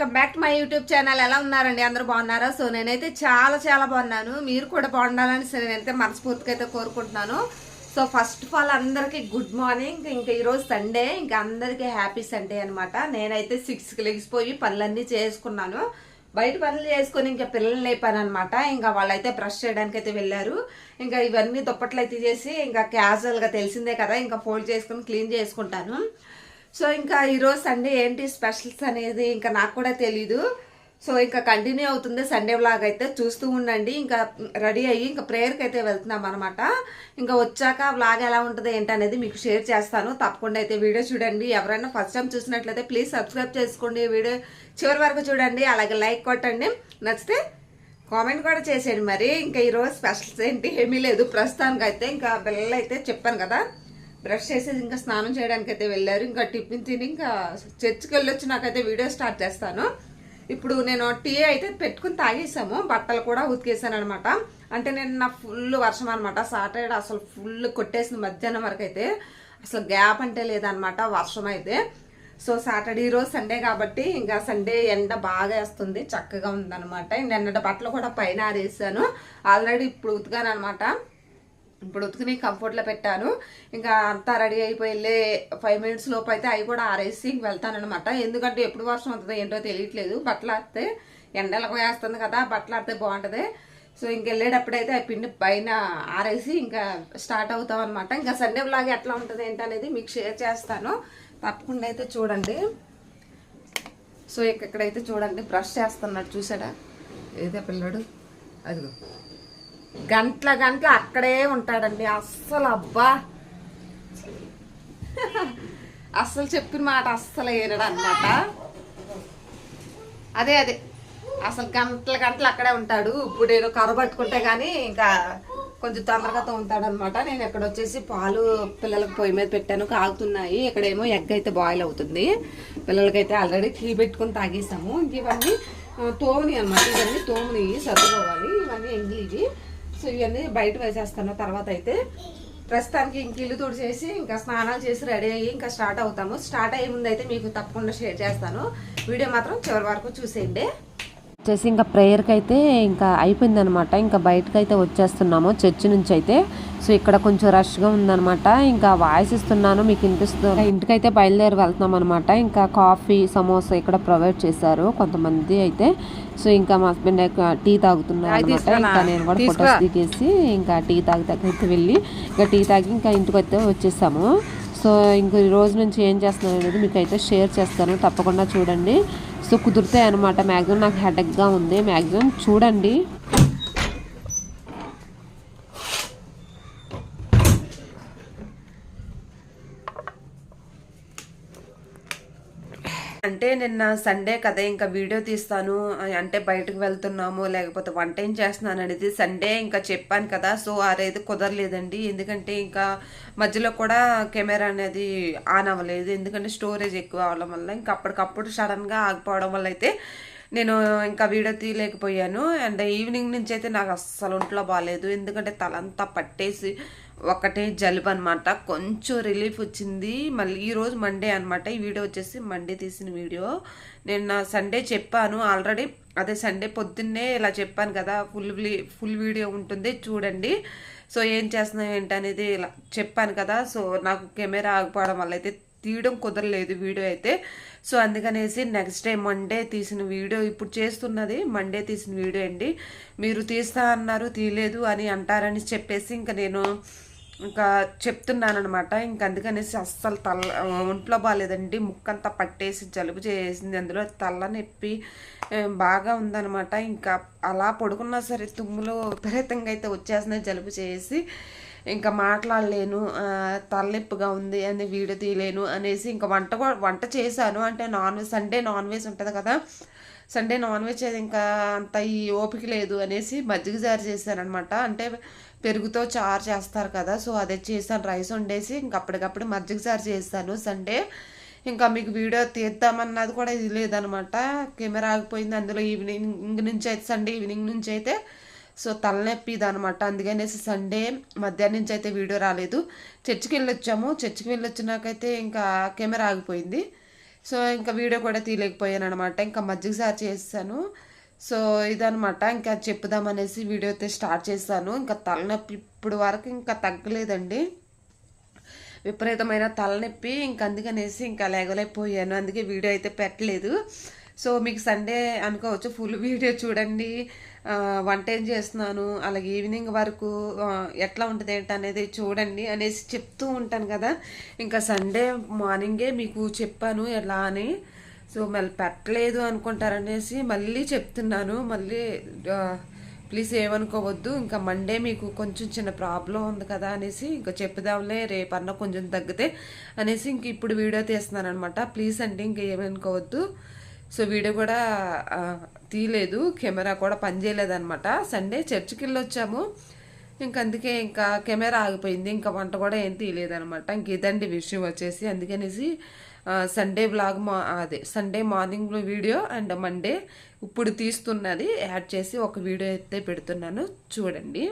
Welcome back to my YouTube channel. ఎలా ఉన్నారండి? అందరూ బాగున్నారా? సో నేనైతే చాలా చాలా బాగున్నాను. మీరు కూడా బాగుండాలని సరే నేనైతే మనస్ఫూర్తిగా అయితే కోరుకుంటున్నాను. సో ఫస్ట్ ఆఫ్ ఆల్ అందరికీ గుడ్ మార్నింగ్ ఇంకా ఈరోజు సండే ఇంకా అందరికీ హ్యాపీ సండే అనమాట నేనైతే సిక్స్కి లెగిసిపోయి పనులన్నీ చేసుకున్నాను. బయట పనులు చేసుకొని ఇంకా పిల్లల్ని లేపాను అనమాట ఇంకా వాళ్ళైతే బ్రష్ చేయడానికి అయితే వెళ్ళారు. ఇంకా ఇవన్నీ దుప్పట్లు అయితే చేసి ఇంకా క్యాజువల్గా తెలిసిందే కదా. ఇంకా ఫోల్డ్ చేసుకొని క్లీన్ చేసుకుంటాను. సో ఇంకా ఈరోజు సండే ఏంటి స్పెషల్స్ అనేది ఇంకా నాకు కూడా తెలీదు. సో ఇంకా కంటిన్యూ అవుతుంది సండే వ్లాగ్ అయితే చూస్తూ ఉండండి. ఇంకా రెడీ అయ్యి ఇంకా ప్రేయర్కి అయితే వెళ్తున్నాం అనమాట ఇంకా వచ్చాక వ్లాగ్ ఎలా ఉంటుంది ఏంటనేది మీకు షేర్ చేస్తాను. తప్పకుండా అయితే వీడియో చూడండి. ఎవరైనా ఫస్ట్ టైం చూసినట్లయితే ప్లీజ్ సబ్స్క్రైబ్ చేసుకోండి వీడియో. చివరి వరకు చూడండి. అలాగే లైక్ కొట్టండి. నచ్చితే కామెంట్ కూడా చేసేయండి మరి. ఇంకా ఈరోజు స్పెషల్స్ ఏంటి? ఏమీ లేదు. ప్రస్తుతానికి అయితే ఇంకా బిల్లలు అయితే చెప్పాను కదా. బ్రష్ చేసేది ఇంకా స్నానం చేయడానికి అయితే వెళ్ళారు. ఇంకా టిఫిన్ తిని ఇంకా చర్చికి వెళ్ళొచ్చి నాకైతే వీడియో స్టార్ట్ చేస్తాను. ఇప్పుడు నేను టీ అయితే పెట్టుకుని తాగేసాము. బట్టలు కూడా ఉతికేసాను అనమాట అంటే నేను నా ఫుల్ వర్షం అనమాట సాటర్డే అసలు ఫుల్ కొట్టేసింది మధ్యాహ్నం వరకు అయితే. అసలు గ్యాప్ అంటే లేదనమాట వర్షం అయితే. సో సాటర్డే ఈరోజు సండే కాబట్టి ఇంకా సండే ఎండ బాగా వేస్తుంది. చక్కగా ఉందన్నమాట. నిన్నటి బట్టలు కూడా పైన ఆరేసాను. ఆల్రెడీ ఇప్పుడు ఉతికాను అనమాట ఇప్పుడు ఉతుకుని కంఫర్ట్లో పెట్టాను. ఇంకా అంతా రెడీ అయిపోయి వెళ్ళే ఫైవ్ మినిట్స్ లోపు అయితే అవి కూడా ఆరేసి ఇంక వెళ్తానమాట ఎందుకంటే ఎప్పుడు వర్షం అవుతుందో ఏంటో తెలియట్లేదు. బట్టలు ఆడితే ఎండలకు వేస్తుంది కదా బట్టలు ఆడితే బాగుంటుంది. సో ఇంక వెళ్ళేటప్పుడైతే ఆ పిండి పైన ఆరేసి ఇంకా స్టార్ట్ అవుతాం అనమాట ఇంకా సండే బ్లాగ్ ఎట్లా ఉంటుంది ఏంటనేది మీకు షేర్ చేస్తాను. తప్పకుండా అయితే చూడండి. సో ఇక్కడైతే చూడండి బ్రష్ చేస్తున్నాడు చూసాడా ఏదే పిల్లడు? అదిగో. గంటల గంటల అక్కడే ఉంటాడండి. అస్సలు అబ్బా. అస్సలు చెప్పిన మాట అస్సలు ఏనడు అనమాట అదే అదే. అసలు గంటల గంటలు అక్కడే ఉంటాడు. ఇప్పుడు నేను కర్ర పట్టుకుంటే కానీ ఇంకా కొంచెం తొందరగా తోముతాడు నేను ఇక్కడ వచ్చేసి పాలు పిల్లలకు పొయ్యి మీద పెట్టాను. కాగుతున్నాయి. ఇక్కడేమో ఎగ్ అయితే బాయిల్ అవుతుంది. పిల్లలకైతే ఆల్రెడీ టీ పెట్టుకుని తాగేసాము. ఇంక ఇవన్నీ తోముని అనమాట ఇవన్నీ తోముని సర్దుకోవాలి. ఇవన్నీ ఎంగిలివి. సో ఇవన్నీ బయట వేసేస్తాను. తర్వాత అయితే ప్రస్తుతానికి ఇంక ఇల్లు తుడిచేసి ఇంకా స్నానాలు చేసి రెడీ అయ్యి ఇంకా స్టార్ట్ అవుతాము. స్టార్ట్ అయ్యే ముందు అయితే మీకు తప్పకుండా షేర్ చేస్తాను. వీడియో మాత్రం చివరి వరకు చూసేయండి. వచ్చేసి ఇంకా ప్రేయర్కి అయితే ఇంకా అయిపోయిందనమాట. ఇంకా బయటకు అయితే వచ్చేస్తున్నాము చర్చి నుంచి అయితే సో ఇక్కడ కొంచెం రష్గా ఉందనమాట. ఇంకా వాయిస్ ఇస్తున్నాను మీకు వినిపిస్తుంది? ఇంటికైతే బయలుదేరి వెళ్తున్నాం అనమాట ఇంకా కాఫీ సమోసా ఇక్కడ ప్రొవైడ్ చేశారు కొంతమంది అయితే. సో ఇంకా మా హస్బెండ్ టీ తాగుతున్నారు అనమాట ఇంకా నేను కూడా ఫొటోస్ దిగేసి ఇంకా టీ తాగి దగ్గరికి వెళ్ళి ఇంకా టీ తాగి ఇంకా ఇంటికి అయితే వచ్చేసాము. సో ఇంక ఈ రోజు నుంచి ఏం చేస్తున్నాను అనేది మీకు అయితే షేర్ చేస్తాను. తప్పకుండా చూడండి. సో కుదిరితే అనమాట మ్యాక్సిమం నాకు హెడక్గా ఉంది. మ్యాక్సిమం చూడండి. అంటే నిన్న సండే కదా ఇంకా వీడియో తీస్తాను అంటే బయటకు వెళ్తున్నాము లేకపోతే వంట ఏం చేస్తున్నాను అనేది సండే ఇంకా చెప్పాను కదా సో అదైతే కుదరలేదండి. ఎందుకంటే ఇంకా మధ్యలో కూడా కెమెరా అనేది ఆన్ అవ్వలేదు. ఎందుకంటే స్టోరేజ్ ఎక్కువ అవడం వల్ల ఇంకా అప్పటికప్పుడు సడన్గా ఆగిపోవడం వల్ల అయితే నేను ఇంకా వీడియో తీయలేకపోయాను. అండ్ ఈవినింగ్ నుంచి అయితే నాకు అస్సలు ఒంట్లో బాగాలేదు ఎందుకంటే తలంతా పట్టేసి ఒకటే జలుబు అనమాట కొంచెం రిలీఫ్ వచ్చింది. మళ్ళీ ఈరోజు మండే అనమాట ఈ వీడియో వచ్చేసి మండే తీసిన వీడియో. నేను నా సండే చెప్పాను. ఆల్రెడీ అదే సండే పొద్దున్నే ఇలా చెప్పాను కదా. ఫుల్ ఫుల్ వీడియో ఉంటుంది. చూడండి. సో ఏం చేస్తున్నాం ఏంటనేది ఇలా చెప్పాను కదా. సో నాకు కెమెరా ఆగిపోవడం వల్ల అయితే తీయడం కుదరలేదు వీడియో అయితే. సో అందుకనేసి నెక్స్ట్ డే మండే తీసిన వీడియో ఇప్పుడు చేస్తున్నది. మండే తీసిన వీడియో అండి. మీరు తీస్తా అన్నారు తీయలేదు అని అంటారని చెప్పేసి ఇంకా నేను ఇంకా చెప్తున్నానమాట ఇంక అందుకనేసి అస్సలు తల్ల ఒంట్లో బాగాలేదండి ముక్కంతా పట్టేసి జలుబు చేసింది. అందులో తల్ల నొప్పి బాగా ఉందనమాట ఇంకా అలా పడుకున్నా సరే తుమ్ములు విపరీతంగా అయితే వచ్చేస్తున్నాయి జలుబు చేసి. ఇంకా మాట్లాడలేను తలనొప్పిగా ఉంది అని వీడియో తీయలేను అనేసి ఇంకా వంట వంట చేశాను. అంటే non veg Sunday non veg ఉంటుంది కదా. సండే నాన్ వెజ్ అది ఇంకా అంత ఈ ఓపిక లేదు అనేసి మజ్జిగ జారు చేశాను అనమాట అంటే పెరుగుతో చారు చేస్తారు కదా సో అదే చేశాను. రైస్ వండేసి ఇంక అప్పటికప్పుడు మజ్జిగ చారు చేశాను సండే ఇంకా మీకు వీడియో తీద్దామన్నది కూడా ఇది లేదనమాట కెమెరా ఆగిపోయింది అందులో ఈవినింగ్ నుంచి అయితే సండే ఈవినింగ్ నుంచి అయితే సో తలనొప్పి ఇదనమాట అందుకనేసి సండే మధ్యాహ్నం నుంచి అయితే వీడియో రాలేదు. చర్చికి వెళ్ళొచ్చాము. చర్చికి వెళ్ళొచ్చినాకైతే ఇంకా కెమెరా ఆగిపోయింది. సో ఇంకా వీడియో కూడా తీయలేకపోయాను అనమాట ఇంకా మజ్జిగ సార్ చేస్తాను సో ఇదనమాట ఇంకా చెప్పుదామనేసి వీడియో అయితే స్టార్ట్ చేశాను. ఇంకా తలనొప్పి ఇప్పుడు వరకు ఇంకా తగ్గలేదండి. విపరీతమైన తలనొప్పి. ఇంక అందుకనేసి ఇంకా లేగలేకపోయాను. అందుకే వీడియో అయితే పెట్టలేదు. సో మీకు సండే అనుకోవచ్చు ఫుల్ వీడియో చూడండి. వంట ఏం చేస్తున్నాను అలాగే ఈవినింగ్ వరకు ఎట్లా ఉంటుంది ఏంటి అనేది చూడండి అనేసి చెప్తూ ఉంటాను కదా. ఇంకా సండే మార్నింగే మీకు చెప్పాను ఎలా అని. సో మళ్ళీ పెట్టలేదు అనుకుంటారనేసి మళ్ళీ చెప్తున్నాను. మళ్ళీ ప్లీజ్ ఏమనుకోవద్దు ఇంకా మండే మీకు కొంచెం చిన్న ప్రాబ్లం ఉంది కదా అనేసి ఇంకా చెప్పుదాంలే రేపన్నా కొంచెం తగ్గితే అనేసి ఇంక ఇప్పుడు వీడియో తీస్తున్నాను అనమాట ప్లీజ్ అండి ఇంకా ఏమనుకోవద్దు. సో వీడియో కూడా తీయలేదు. కెమెరా కూడా పనిచేయలేదు అనమాట సండే చర్చికి వెళ్ళి వచ్చాము ఇంక అందుకే ఇంకా కెమెరా ఆగిపోయింది. ఇంకా వంట కూడా ఏం తీయలేదు అనమాట ఇంక ఇదండి విషయం వచ్చేసి. అందుకనేసి సండే బ్లాగ్ మా అదే Sunday morning video and Monday ఇప్పుడు తీస్తున్నది. యాడ్ చేసి ఒక వీడియో అయితే పెడుతున్నాను. చూడండి.